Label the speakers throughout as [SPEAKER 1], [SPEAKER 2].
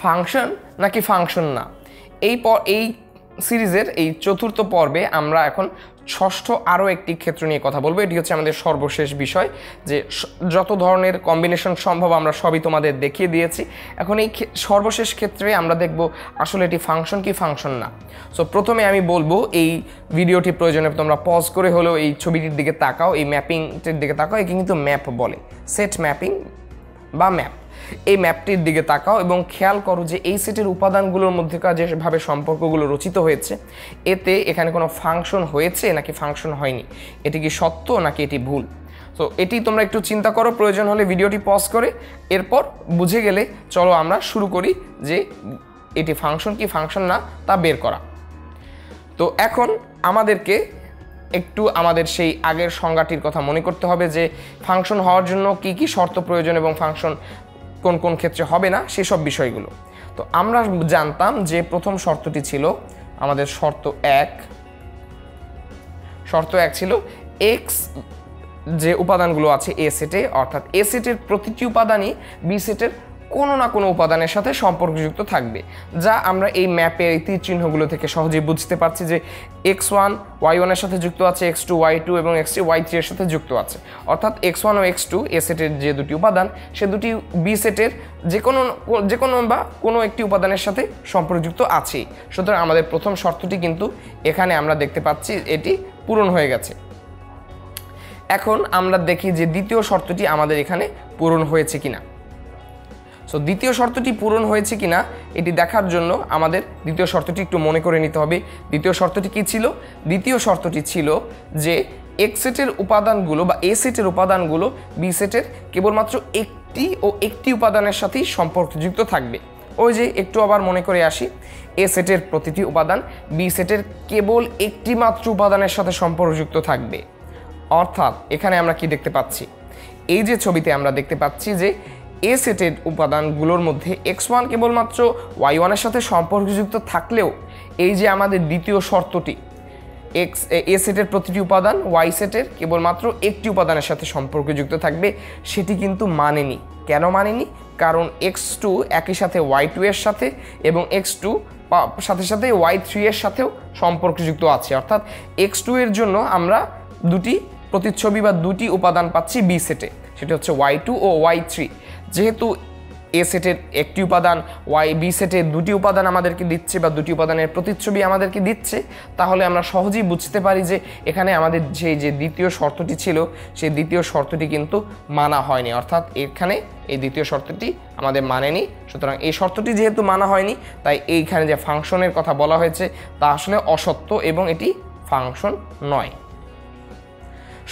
[SPEAKER 1] Function নাকি function না? এই প, এই সিরিজের এই চতুর্থ পর্বে আমরা এখন ষষ্ঠ আরও একটি ক্ষেত্র নিয়ে কথা বলব। এটি হচ্ছে আমাদের সর্বশেষ বিষয় যে যত ধরনের কম্বিনেশন সম্ভব আমরা সবই তোমাদের দেখিয়ে দিয়েছি। এখন এই সর্বশেষ ক্ষেত্রে আমরা দেখব আসলে এটি ফাংশন কি ফাংশন না। সো প্রথমে আমি বলব, এই ভিডিওটি প্রয়োজনে তোমরা পজ করে হলেও এই ছবিটির দিকে তাকাও, এই ম্যাপিংটির দিকে তাকাও, একে কিন্তু ম্যাপ বলে। সেট ম্যাপিং বা ম্যাপ এই ম্যাপটির দিকে তাকাও এবং খেয়াল করো যে এই সেটের উপাদানগুলোর মধ্যেকার যেভাবে সম্পর্কগুলো রচিত হয়েছে, এতে এখানে কোনো ফাংশন হয়েছে নাকি ফাংশন হয়নি? এটি কি সত্য নাকি এটি ভুল? তো এটি তোমরা একটু চিন্তা করো, প্রয়োজন হলে ভিডিওটি পজ করে, এরপর বুঝে গেলে চলো আমরা শুরু করি যে এটি ফাংশন কি ফাংশন না, তা বের করা। তো এখন আমাদেরকে একটু আমাদের সেই আগের সংজ্ঞাটির কথা মনে করতে হবে যে ফাংশন হওয়ার জন্য কি কি শর্ত প্রয়োজন এবং ফাংশন কোন কোন ক্ষেত্রে হবে না, সেসব বিষয়গুলো। তো আমরা জানতাম যে প্রথম শর্তটি ছিল আমাদের শর্ত এক। শর্ত এক ছিল এক্স যে উপাদানগুলো আছে এ সেটে অর্থাৎ এ সেটের প্রতিটি উপাদানই বি সেটের কোনো না কোনো উপাদানের সাথে সম্পর্কযুক্ত থাকবে, যা আমরা এই ম্যাপের এই তীর চিহ্নগুলো থেকে সহজেই বুঝতে পারছি যে এক্স ওয়ান ওয়াই ওয়ানের সাথে যুক্ত আছে, এক্স টু ওয়াই টু এবং এক্স থ্রি ওয়াই থ্রি এর সাথে যুক্ত আছে। অর্থাৎ এক্স ওয়ান ও এক্স টু এ সেটের যে দুটি উপাদান, সে দুটি বি সেটের যে কোনো যে কোনো বা কোনো একটি উপাদানের সাথে সম্পর্কযুক্ত আছেই। সুতরাং আমাদের প্রথম শর্তটি কিন্তু এখানে আমরা দেখতে পাচ্ছি এটি পূরণ হয়ে গেছে। এখন আমরা দেখি যে দ্বিতীয় শর্তটি আমাদের এখানে পূরণ হয়েছে কিনা। সো দ্বিতীয় শর্তটি পূরণ হয়েছে কিনা, এটি দেখার জন্য আমাদের দ্বিতীয় শর্তটি একটু মনে করে নিতে হবে। দ্বিতীয় শর্তটি কি ছিল? দ্বিতীয় শর্তটি ছিল যে এক্স সেটের উপাদানগুলো বা এ সেটের উপাদানগুলো বি সেটের কেবলমাত্র একটি ও একটি উপাদানের সাথেই সম্পর্কযুক্ত থাকবে। ওই যে একটু আবার মনে করে আসি, এ সেটের প্রতিটি উপাদান বি সেটের কেবল একটি মাত্র উপাদানের সাথে সম্পর্কযুক্ত থাকবে। অর্থাৎ, এখানে আমরা কি দেখতে পাচ্ছি? এই যে ছবিতে আমরা দেখতে পাচ্ছি যে এ সেটের উপাদানগুলোর মধ্যে এক্স ওয়ান কেবলমাত্র ওয়াই ওয়ানের সাথে সম্পর্কযুক্ত থাকলেও এই যে আমাদের দ্বিতীয় শর্তটি, এক্স, এ সেটের প্রতিটি উপাদান ওয়াই সেটের কেবলমাত্র একটি উপাদানের সাথে সম্পর্কযুক্ত থাকবে, সেটি কিন্তু মানেনি। কেন মানেনি? কারণ এক্স টু একই সাথে ওয়াই টু এর সাথে এবং এক্স টু সাথে সাথে ওয়াই থ্রি এর সাথেও সম্পর্কযুক্ত আছে। অর্থাৎ এক্স টু এর জন্য আমরা দুটি প্রতিচ্ছবি বা দুটি উপাদান পাচ্ছি বি সেটে সেটা হচ্ছে ওয়াই টু ও ওয়াই থ্রি যেহেতু এ সেটের একটি উপাদান ওয়াই বি সেটের দুটি উপাদান আমাদেরকে দিচ্ছে বা দুটি উপাদানের প্রতিচ্ছবি আমাদেরকে দিচ্ছে, তাহলে আমরা সহজেই বুঝতে পারি যে এখানে আমাদের যে যে দ্বিতীয় শর্তটি ছিল, সেই দ্বিতীয় শর্তটি কিন্তু মানা হয়নি। অর্থাৎ এখানে এই দ্বিতীয় শর্তটি আমাদের মানেনি। সুতরাং এই শর্তটি যেহেতু মানা হয়নি, তাই এইখানে যে ফাংশনের কথা বলা হয়েছে, তা আসলে অসত্য এবং এটি ফাংশন নয়।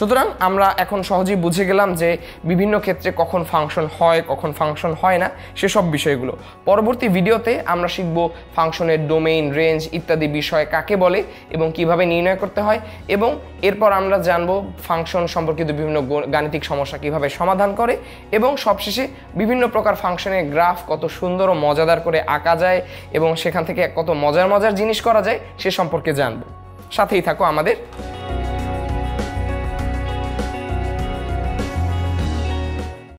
[SPEAKER 1] সুতরাং আমরা এখন সহজেই বুঝে গেলাম যে বিভিন্ন ক্ষেত্রে কখন ফাংশন হয়, কখন ফাংশন হয় না, সেসব বিষয়গুলো। পরবর্তী ভিডিওতে আমরা শিখব ফাংশনের ডোমেইন, রেঞ্জ ইত্যাদি বিষয় কাকে বলে এবং কীভাবে নির্ণয় করতে হয় এবং এরপর আমরা জানব ফাংশন সম্পর্কিত বিভিন্ন গাণিতিক সমস্যা কীভাবে সমাধান করে এবং সবশেষে বিভিন্ন প্রকার ফাংশনের গ্রাফ কত সুন্দর ও মজাদার করে আঁকা যায় এবং সেখান থেকে কত মজার মজার জিনিস করা যায় সে সম্পর্কে জানব। সাথেই থাকো আমাদের